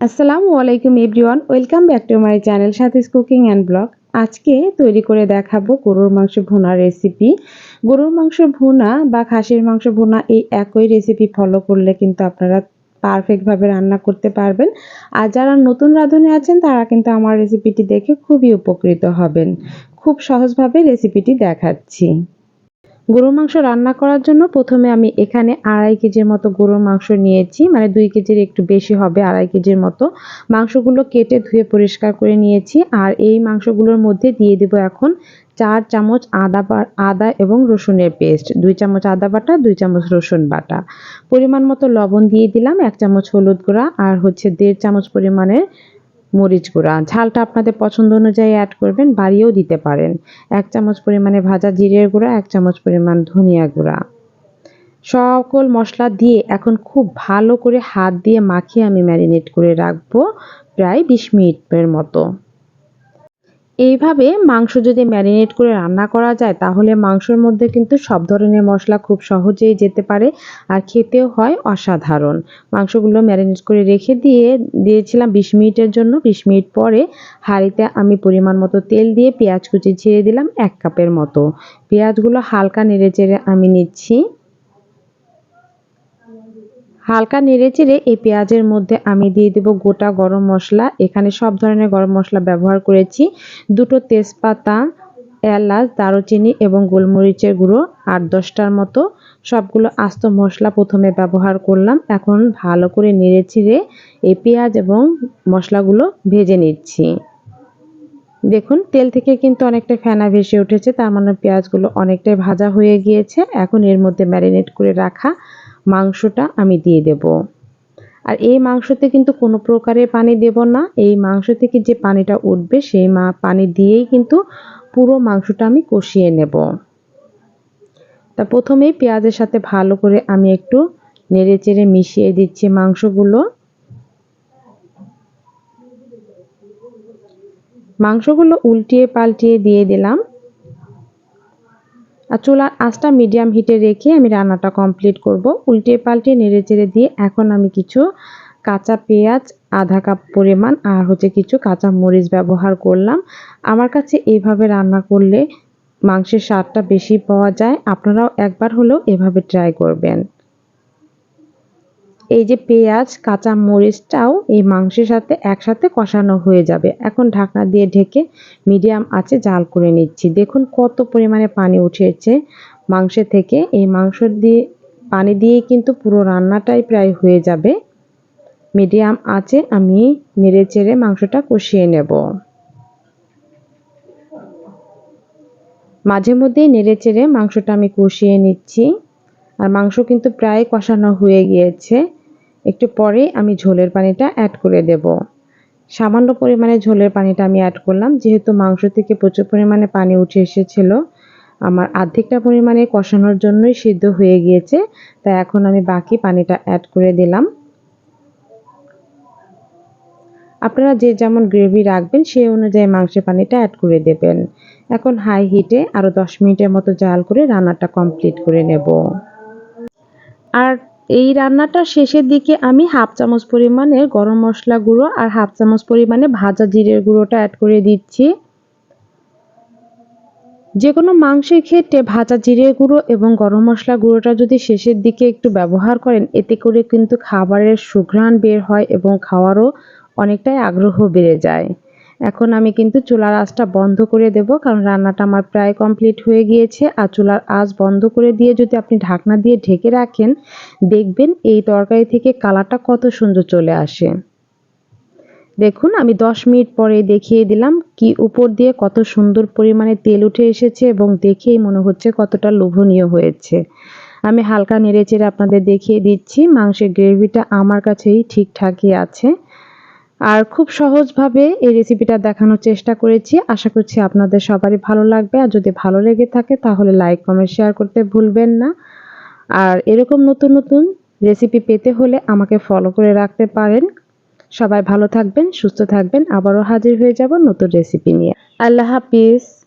আসসালামু আলাইকুম everyone, welcome back to my channel Sathis cooking and blog. আজকে তৈরি করে দেখাবো গরুর মাংস ভুনা রেসিপি। গরুর মাংস ভুনা বা খাসির মাংস ভুনা এই একই রেসিপি ফলো করলে কিন্তু আপনারা পারফেক্টভাবে রান্না করতে পারবেন। আর যারা নতুন রাঁধুনি আছেন, তারা কিন্তু আমার রেসিপিটি দেখে খুবই উপকৃত হবেন। খুব সহজভাবে রেসিপিটি দেখাচ্ছি। গরুর মাংস রান্না করার জন্য প্রথমে আমি এখানে আড়াই কেজির মতো গরুর মাংস নিয়েছি। মানে দুই কেজির একটু বেশি হবে, আড়াই কেজির মতো। মাংসগুলো কেটে ধুয়ে পরিষ্কার করে নিয়েছি আর এই মাংসগুলোর মধ্যে দিয়ে দেবো এখন চার চামচ আদা আদা এবং রসুনের পেস্ট। দুই চামচ আদা বাটা, দুই চামচ রসুন বাটা। পরিমাণ মতো লবণ দিয়ে দিলাম, এক চামচ হলুদ গুঁড়া আর হচ্ছে দেড় চামচ পরিমাণের মরিচ গুঁড়া। ঝালটা আপনাদের পছন্দ অনুযায়ী অ্যাড করবেন, বাড়িয়েও দিতে পারেন। এক চামচ পরিমাণে ভাজা জিরের গুঁড়া, এক চামচ পরিমাণ ধনিয়া গুঁড়া। সকল মশলা দিয়ে এখন খুব ভালো করে হাত দিয়ে মাখিয়ে আমি ম্যারিনেট করে রাখব প্রায় বিশ মিনিটের মতো। এইভাবে মাংস যদি ম্যারিনেট করে রান্না করা যায়, তাহলে মাংসর মধ্যে কিন্তু সব ধরনের মশলা খুব সহজেই যেতে পারে আর খেতেও হয় অসাধারণ। মাংসগুলো ম্যারিনেট করে রেখে দিয়ে দিয়েছিলাম বিশ মিনিটের জন্য। বিশ মিনিট পরে হাঁড়িতে আমি পরিমাণ মতো তেল দিয়ে পেঁয়াজ কুচি ছেড়ে দিলাম এক কাপের মতো। পেঁয়াজগুলো হালকা নেড়ে চেড়ে আমি নিচ্ছি। হালকা নেড়ে চেড়ে এই পেঁয়াজের মধ্যে আমি দিয়ে দেব গোটা গরম মশলা। এখানে সব ধরনের গরম মশলা ব্যবহার করেছি। দুটো তেজপাতা, এলাচ, দারুচিনি এবং গোলমরিচের গুঁড়ো আট দশটার মতো সবগুলো আস্ত মশলা প্রথমে ব্যবহার করলাম। এখন ভালো করে নেড়ে চিড়ে এই পেঁয়াজ এবং মশলাগুলো ভেজে নিচ্ছি। দেখুন, তেল থেকে কিন্তু অনেকটা ফেনা ভেসে উঠেছে, তার মানে পেঁয়াজগুলো অনেকটাই ভাজা হয়ে গিয়েছে। এখন এর মধ্যে ম্যারিনেট করে রাখা মাংসটা আমি দিয়ে দেব। আর এই মাংসতে কিন্তু কোনো প্রকারের পানি দেব না। এই মাংস থেকে যে পানিটা উঠবে, সেই মা পানি দিয়েই কিন্তু পুরো মাংসটা আমি কষিয়ে নেব। তা প্রথমেই পেঁয়াজের সাথে ভালো করে আমি একটু নেড়ে চেড়ে মিশিয়ে দিচ্ছি মাংসগুলো। মাংসগুলো উল্টিয়ে পাল্টিয়ে দিয়ে দিলাম। আর চুলার আঁচটা মিডিয়াম হিটে রেখে আমি রান্নাটা কমপ্লিট করব। উল্টে পাল্টে নেড়ে চেড়ে দিয়ে এখন আমি কিছু কাঁচা পেঁয়াজ, আধা কাপ পরিমাণ আর হচ্ছে কিছু কাঁচা মরিচ ব্যবহার করলাম। আমার কাছে এইভাবে রান্না করলে মাংসের স্বাদটা বেশি পাওয়া যায়। আপনারাও একবার হলেও এভাবে ট্রাই করবেন। এই যে পেঁয়াজ, কাঁচা মরিচটাও এই মাংসের সাথে একসাথে কষানো হয়ে যাবে। এখন ঢাকনা দিয়ে ঢেকে মিডিয়াম আছে জাল করে নিচ্ছি। দেখুন কত পরিমাণে পানি উঠেছে মাংসের থেকে। এই মাংস দিয়ে, পানি দিয়ে কিন্তু পুরো রান্নাটাই প্রায় হয়ে যাবে। মিডিয়াম আছে আমি নেড়ে চেড়ে মাংসটা কষিয়ে নেব। মাঝে মধ্যেই নেড়ে চেড়ে মাংসটা আমি কষিয়ে নিচ্ছি। আর মাংস কিন্তু প্রায় কষানো হয়ে গিয়েছে। একটু পরে আমি ঝোলের পানিটা অ্যাড করে দেব। সামান্য পরিমাণে ঝোলের পানিটা আমি অ্যাড করলাম, যেহেতু মাংস থেকে প্রচুর পরিমাণে পানি উঠে এসেছিল, আমার আর্ধেকটা পরিমাণে কষানোর জন্যই সিদ্ধ হয়ে গিয়েছে, তাই এখন আমি বাকি পানিটা অ্যাড করে দিলাম। আপনারা যে যেমন গ্রেভি রাখবেন, সেই অনুযায়ী মাংসের পানিটা অ্যাড করে দেবেন। এখন হাই হিটে আরও দশ মিনিটের মতো জাল করে রান্নাটা কমপ্লিট করে নেব। আর এই রান্নাটার শেষের দিকে আমি হাফ চামচ পরিমাণের গরম মশলা গুঁড়ো আর হাফ চামচ পরিমাণে ভাজা জিরের গুঁড়োটা অ্যাড করে দিচ্ছি। যে কোনো মাংসের ক্ষেত্রে ভাজা জিরের গুঁড়ো এবং গরম মশলা গুঁড়োটা যদি শেষের দিকে একটু ব্যবহার করেন, এতে করে কিন্তু খাবারের সুঘ্রাণ বের হয় এবং খাওয়ারও অনেকটাই আগ্রহ বেড়ে যায়। এখন আমি কিন্তু চুলার আঁচটা বন্ধ করে দেব, কারণ রান্নাটা আমার প্রায় কমপ্লিট হয়ে গিয়েছে। আর চুলার আঁচ বন্ধ করে দিয়ে যদি আপনি ঢাকনা দিয়ে ঢেকে রাখেন, দেখবেন এই তরকারি থেকে কালারটা কত সুন্দর চলে আসে। দেখুন, আমি দশ মিনিট পরে দেখিয়ে দিলাম কি উপর দিয়ে কত সুন্দর পরিমাণে তেল উঠে এসেছে এবং দেখেই মনে হচ্ছে কতটা লোভনীয় হয়েছে। আমি হালকা নেড়ে চেড়ে আপনাদের দেখিয়ে দিচ্ছি, মাংসের গ্রেভিটা আমার কাছেই ঠিকঠাকই আছে। আর খুব সহজভাবে এই রেসিপিটা দেখানোর চেষ্টা করেছি। আশা করছি আপনাদের সবারই ভালো লাগবে। আর যদি ভালো লেগে থাকে, তাহলে লাইক কমেন্ট শেয়ার করতে ভুলবেন না। আর এরকম নতুন নতুন রেসিপি পেতে হলে আমাকে ফলো করে রাখতে পারেন। সবাই ভালো থাকবেন, সুস্থ থাকবেন। আবারও হাজির হয়ে যাব নতুন রেসিপি নিয়ে। আল্লাহ হাফিজ।